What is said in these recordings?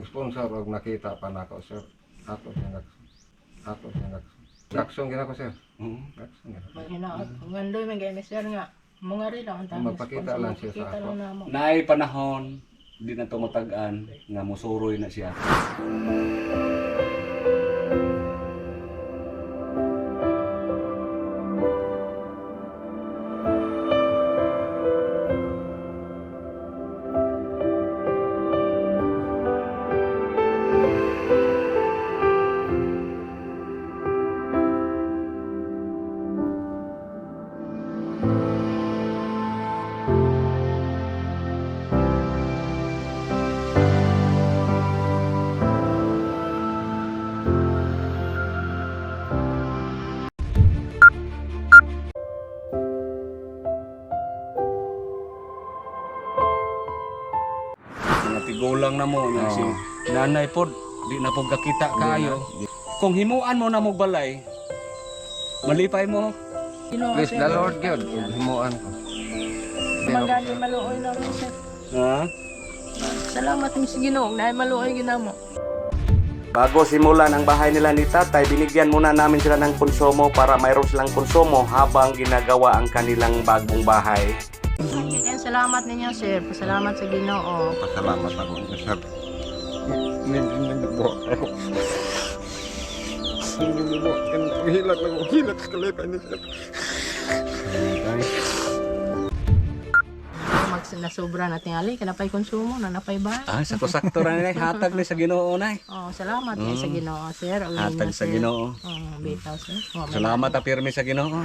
nag-sponsor og nakita pa nako sir. Ato siya nag ato siya nag Gaksong gina ko sir. Oo. Gaksong gina. Pag hinaot, ngandoy may gay mister nga. Mga rin lang ang tanging Magpakita lang siya sa Kita ako. Naay panahon, di na tumatagan nga musuroy na siya. Mga tigulang na mo nga si nanay pod di na po kakita kayo. Kung himuan mo na mo balay, malipay mo. Please the Lord God ug himuan ko. Mangani maluoy na rin sir. Ha? Salamat ng Ginoo, na maluoy ginamo. Bago simulan ang bahay nila ni tatay, binigyan muna namin sila ng konsumo para mayroon silang konsumo habang ginagawa ang kanilang bagong bahay. Kaya salamat ninyo, sir. Pasalamat sa Ginoo. Pasalamat ako, sir. Nagbuhat ako. Nagbuhat ako. Hilak lang ako. Hilak sa kalita niya, sir. na sobra na tingali kana pay konsumo na napay ba ah sakto sakto ra ni hatag ni sa Ginoo nay oh salamat mm. sa Ginoo sir hatag sa Ginoo oh, bitaw sir oh, salamat ta pirmi sa Ginoo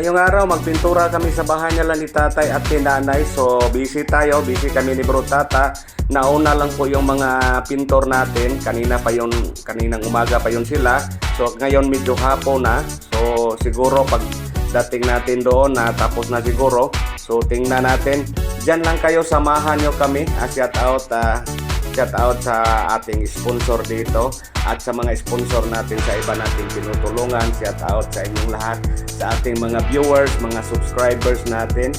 Ngayong araw, magpintura kami sa bahay nila ni tatay at ni nanay. So, busy tayo. Busy kami ni bro tata. Nauna lang po yung mga pintor natin. Kanina pa yun, kaninang umaga pa yun sila. So, ngayon medyo hapon na. So, siguro pag dating natin doon na tapos na siguro. So, tingnan natin. Diyan lang kayo, samahan nyo kami. Uh, shout out, ah, shout out sa ating sponsor dito at sa mga sponsor natin sa iba nating tinutulungan. Shout out sa inyong lahat, sa ating mga viewers, mga subscribers natin.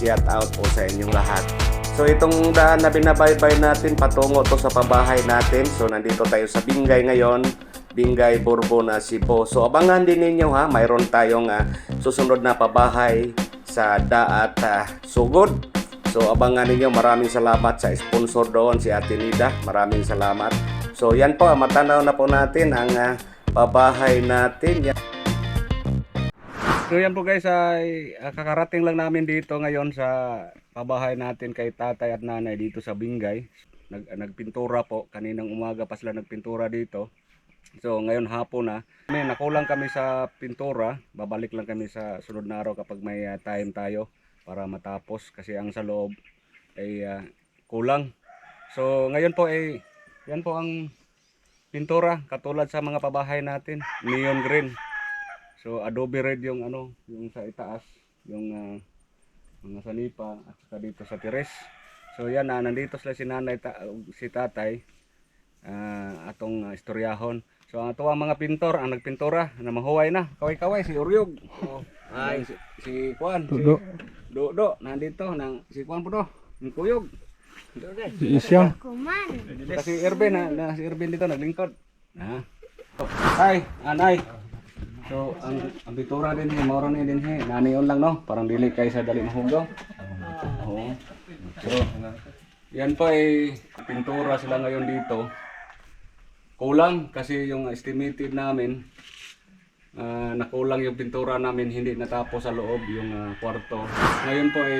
Shout out po sa inyong lahat. So itong daan na binabaybay natin patungo to sa pabahay natin. So nandito tayo sa Bingay ngayon. Bingay Borbo na Cebu. So abangan din ninyo ha, mayroon tayong ah, susunod na pabahay sa Daat ah, Sugod. So abangan ninyo, maraming salamat sa sponsor doon, si Ate Nida. Maraming salamat. So yan po, matanaw na po natin ang ah, pabahay natin. Yan. So yan po guys, ay ah, kakarating lang namin dito ngayon sa pabahay natin kay tatay at nanay dito sa Bingay. Nag, nagpintura po, kaninang umaga pa sila nagpintura dito. So ngayon hapon na, may nakulang kami sa pintura, babalik lang kami sa sunod na araw kapag may ah, time tayo para matapos kasi ang sa loob ay ah, kulang. So ngayon po ay yan po ang pintura katulad sa mga pabahay natin, neon green. So adobe red yung ano, yung sa itaas, yung ah, mga salipa at saka dito sa tires. So yan na nandito sila si nanay ta- si tatay ah, atong ah, istoryahon. So ang ang mga pintor, ang nagpintura na mahuway na. Kaway-kaway si Uryog. Oh, ay si, si Juan, si Dodo nandito nang si Juan po do. Yung kuyog. Si Isyang. Kasi Erben na, na si Erben dito naglingkod. Ha. Ay, anay. So, ang ang bitura din ni moro ni din he. Naniyon lang no, parang dili kay sa dali mahugaw. Oo. So, yan po ay pintura sila ngayon dito. Kulang kasi yung estimated namin ah, nakulang yung pintura namin hindi natapos sa loob yung ah, kwarto. Ngayon po ay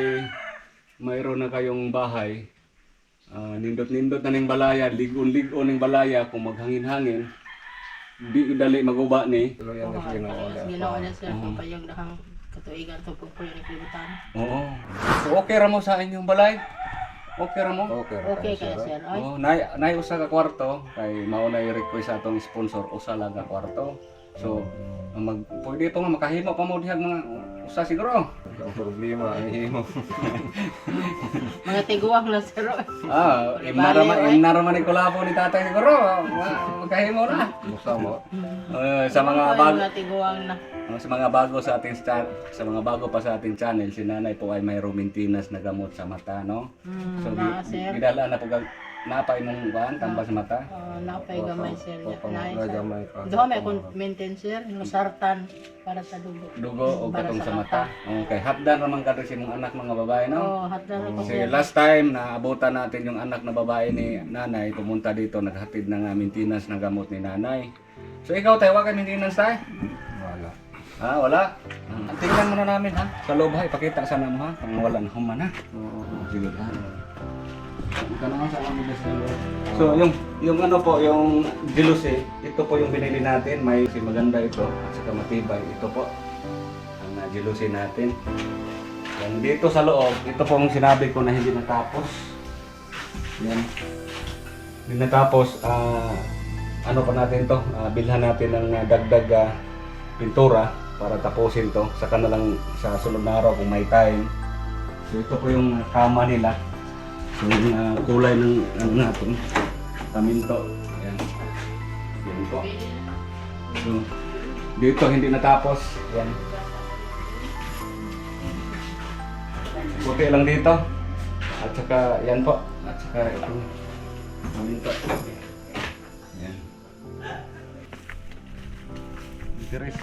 mayroon na kayong bahay Ah, nindot-nindot na ning balaya, ligon-ligon ning balaya kung maghangin-hangin. di dali maguba ni. Tuloy yan yung Ginoo. Ginoo na dahang katuigan to pag po yung iklibutan. Oo. So okay ra mo sa inyong balay? Okay ra mo? Okay, Okay kaya sir. Oh, nay nay usa ka kwarto kay mao na request sa atong sponsor usa lang ka kwarto. So mag pwede pa nga makahimo pa mo dihag mga usa siguro. Ang problema, ang himo. mga tiguang na sir. Ah, imnara man imnara man ni kulabo ni tatay siguro. Ma- Magkahimo na. Musa mo. Eh, sa mga bago na. sa mga bago sa ating sa mga bago pa sa ating channel, si Nanay po ay mayroong maintenance na gamot sa mata, no? Hmm, So, na gi- sir. gidala na po napay mong kuan tambal sa mata. Uh, napay gamay sir. Opo, Nice. nagamay pa. Doon may kung maintain sir, yung sartan para sa dugo. Dugo o Para katong sa mata. Okay, hatdan naman kadto si mong anak mga babae, no? Oh, hatdan ako Kasi sir. last time na abutan natin yung anak na babae ni nanay, pumunta dito, naghatid ng uh, maintenance na gamot ni nanay. So ikaw tayo, wag ka maintenance tayo? Wala. Ha, wala? Ah, tingnan muna namin ha. Sa loob ha, ipakita sana mo ha. Kung wala na human ha. Oo, sige ha. So yung yung ano po, yung jealousy, ito po yung binili natin. May si maganda ito at saka matibay. Ito po ang uh, jealousy natin. Yan dito sa loob, ito po ang sinabi ko na hindi natapos. Yan. Hindi natapos, ah ano pa natin to, Ah, bilhan natin ng ah, dagdag ah, pintura para tapusin to. Saka na sa sunod na araw kung may time. So ito po yung kama nila. Yung ah, kulay ng ano natin, paminto. Ayan. Yan po. So, dito hindi natapos. Yan. Puti lang dito. At saka yan po. At saka itong paminto. Yan. Interes.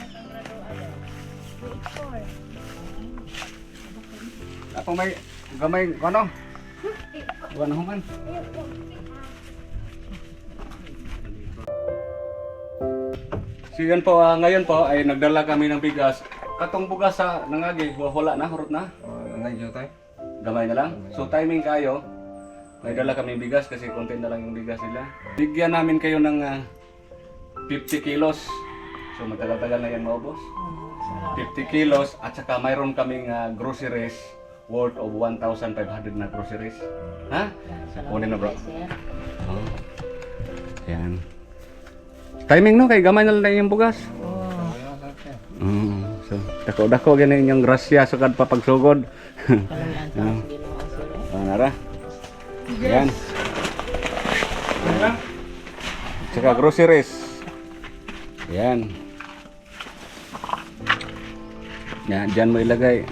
Ako may gamay ano? Buwan human. So yan po, ah, ngayon po ay nagdala kami ng bigas. Katong bugas sa nangagi, wala na, hurot na. Uh, Nandiyo tayo. Gamay na lang. So timing kayo. May dala kami bigas kasi konti na lang yung bigas nila. Bigyan namin kayo ng ah, 50 kilos. So matagal-tagal na yan maubos. 50 kilos at saka mayroon kaming ah, groceries worth of 1,500 na groceries. Ha? Kunin na bro. Oh. Yan. Timing no kay gamay na lang yung bugas. Oh, Mm. So, dako-dako gani inyong grasya sukad pa pagsugod. kalangan sa Ginoo sir. Ah, nara. Yan. Tsaka groceries. Yan. Yan, dyan mo ilagay.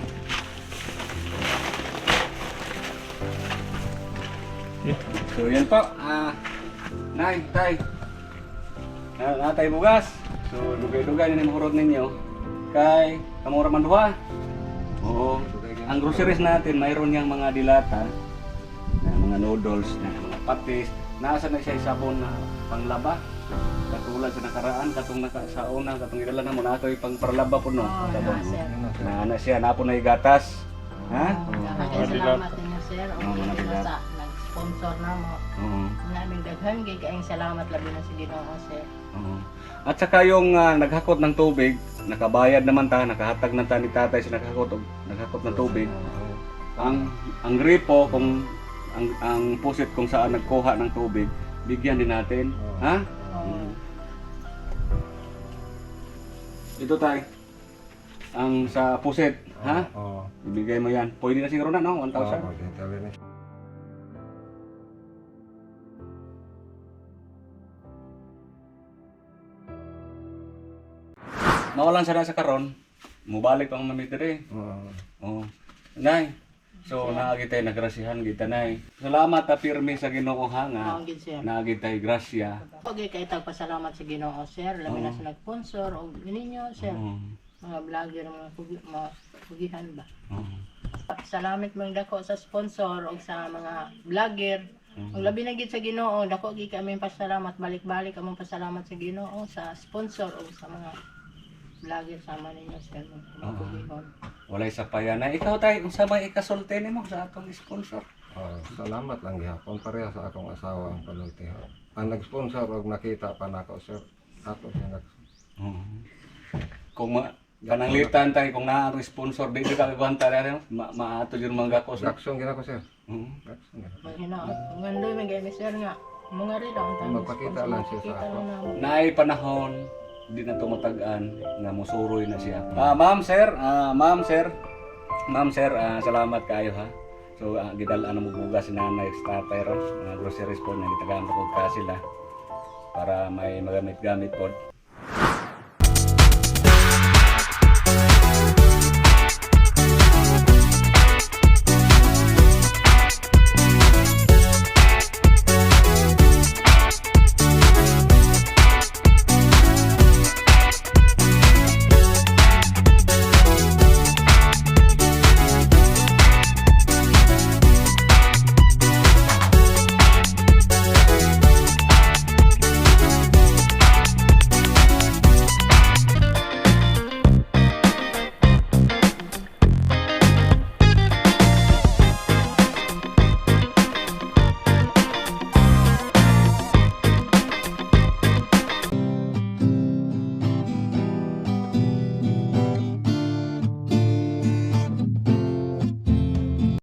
So yan po. Ah, nay, tay. Na, natay bugas. So dugay-dugay na yung hurot ninyo. Kay kamura man duha. Oo. Ang groceries natin, mayroon niyang mga dilata, na mga noodles, na mga patis. Nasa na siya sabon na panglaba. Katulad sa nakaraan, katong naka, sa una, katong idala na mo na ito pang parlaba po no. Oh, Sabon. na. Na siya, na gatas. Ha? Kaya salamat ninyo sir. O Oh, mga na bigat. sa nag-sponsor na mo. Oo. Naming daghan kay kaayong salamat labi na sa Ginoo sir. Oo. At saka yung ah, naghakot ng tubig, nakabayad naman ta, nakahatag na ta ni tatay sa naghakot, og- naghakot ng tubig. Ang ang gripo kung ang ang pusit kung saan nagkuha ng tubig, bigyan din natin. Ha? Mm. Ito tay. Ang sa pusit, ha? Oo. Ibigay mo yan. Pwede na siguro na, no? 1,000. Oo, tabi na. Mawalan sana sa karon. Mubalik pa ang mamit diri. Oo. Oh. Nay. So naagi tayo nagrasihan kita nay. Salamat ta pirmi sa Ginoo ha nga. Gid sir. Tayo grasya. Okay, kay pasalamat sa Ginoo sir, labi na sa nag-sponsor o ninyo sir. Mga vlogger mga pugi, mga pugihan ba. Oh. Salamat mga dako sa sponsor o sa mga vlogger. Ang labi na gid sa Ginoo, dako gid kami pasalamat balik-balik among pasalamat sa Ginoo sa sponsor o sa mga vlogger sama ninyo sir mga pugihon. Walay sa payana. Ikaw tay unsa may ikasulti nimo sa atong sponsor? Oo, salamat lang gihapon pareha sa akong asawa ang panultiho. Ang nag-sponsor og nakita pa nako sir. Ako niya gakson. Oo. Kung ma pananglitan tayo kung naa ang sponsor di ka kagwanta rin ma maato jud mga gakos. Gakson gina ko sir. Oo. Gakson gina. Pag hinaot, gandoy may gamit sir nga. Mga rin lang tayo. Magpakita lang siya sa ako. Naay panahon di na tumatagan nga musuroy na siya. Ah, ma'am sir, ah, ma'am sir. Ma'am sir, ah, salamat kayo ha. So uh, gidalaan mo bugas si nanay sa tatay ron, mga groceries po na gitagaan ko ka sila para may magamit-gamit po.